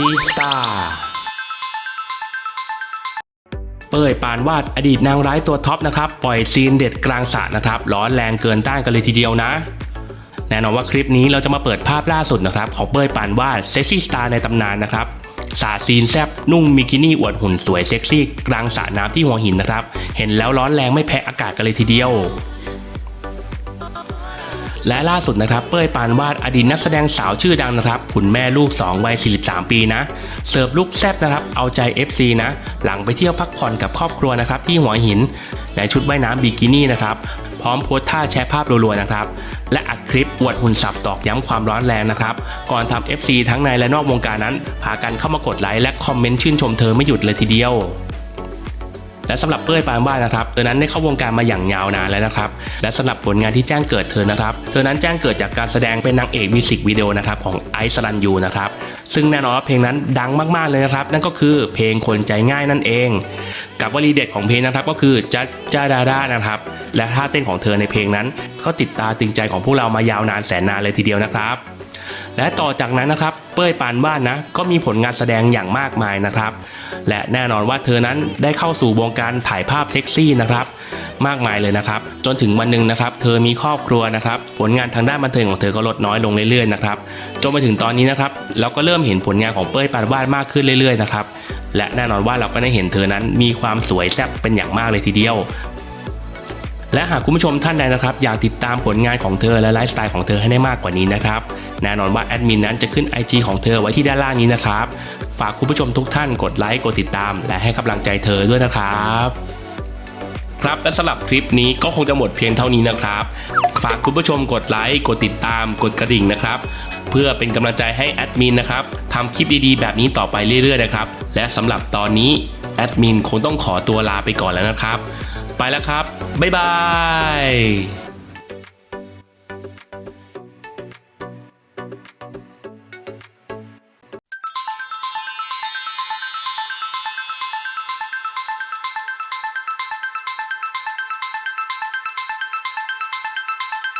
จีสตาเป้ยปานวาดอดีตนางร้ายตัวท็อปนะครับ ปล่อยซีนเด็ดกลางสระนะครับ ร้อนแรงเกินต้านกันเลยทีเดียวนะ แน่นอนว่าคลิปนี้เราจะมาเปิดภาพล่าสุดนะครับ ของเป้ยปานวาดเซ็กซี่สตาร์ในตำนานนะครับสาซีนแซบนุ่งมิกินี่อวดหุ่นสวยเซ็กซี่ กลางสระน้ำที่หัวหินนะครับ เห็นแล้วร้อนแรงไม่แพ้อากาศกันเลยทีเดียว และล่าสุดนะครับเป้ยปานวาดอดีตนักแสดงสาวชื่อดังนะครับคุณแม่ลูก2วัย 43 ปีนะเสิร์ฟลูกแซบนะครับเอาใจ FC นะหลังไปเที่ยวพักผ่อนกับครอบครัวนะครับที่หัวหินในชุดว่ายน้ำบิกินี่นะครับพร้อมโพสท่าแชร์ภาพรัวๆนะครับและอัดคลิปอวดหุ่นสับตอกย้ำความร้อนแรงนะครับก่อนทำ FC ทั้งในและนอกวงการนั้นพากันเข้ามากดไลค์และคอมเมนต์ชื่นชมเธอไม่หยุดเลยทีเดียว และสำหรับเป้ยปานวาดนะครับเธอนั้นได้เข้าวงการมาอย่างยาวนานแล้วนะครับ และสำหรับผลงานที่แจ้งเกิดเธอนะครับ เธอนั้นแจ้งเกิดจากการแสดงเป็นนางเอกมิวสิกวิดีโอนะครับของไอซ์รันยูนะครับซึ่งแน่นอนว่าเพลงนั้นดังมาก ๆ เลยนะครับ นั่นก็คือเพลงคนใจง่ายนั่นเอง กับวลีเด็ดของเพลงนะครับก็คือจัดจาดาดานะครับ และท่าเต้นของเธอในเพลงนั้น ก็ติดตาตึงใจของพวกเรามายาวนานแสนนานเลยทีเดียวนะครับ และต่อจากนั้นนะครับ เป้ยปานวาดนะก็มีผลงานแสดงอย่างมากมายนะครับ และแน่นอนว่าเธอนั้นได้เข้าสู่วงการถ่ายภาพเซ็กซี่นะครับ มากมายเลยนะครับ จนถึงวันหนึ่งนะครับ เธอมีครอบครัวนะครับ ผลงานทางด้านบันเทิงของเธอก็ลดน้อยลงเรื่อยๆนะครับจนมาถึงตอนนี้นะครับ เราก็เริ่มเห็นผลงานของเป้ยปานวาดมากขึ้นเรื่อยๆนะครับและแน่นอนว่าเราก็ได้เห็นเธอนั้นมีความสวยแซ่บเป็นอย่างมากเลยทีเดียว และหากคุณผู้ชมท่านใดนะครับอยากติดตามผลงานของเธอและไลฟ์สไตล์ของเธอให้ได้มากกว่านี้นะครับแน่นอนว่าแอดมินนั้นจะขึ้น IG ของเธอไว้ที่ด้านล่างนี้นะครับ ฝากคุณผู้ชมทุกท่านกดไลค์กดติดตาม และให้กำลังใจเธอด้วยนะครับครับและสำหรับคลิปนี้ก็คงจะหมดเพียงเท่านี้นะครับ ฝากคุณผู้ชมกดไลค์กดติดตามกดกระดิ่งนะครับ เพื่อเป็นกำลังใจให้แอดมินนะครับทำคลิปดีๆ แบบนี้ต่อไปเรื่อยๆนะครับ และสำหรับตอนนี้แอดมินคงต้องขอตัวลาไปก่อนแล้วนะครับ ไปแล้วครับ บ๊ายบาย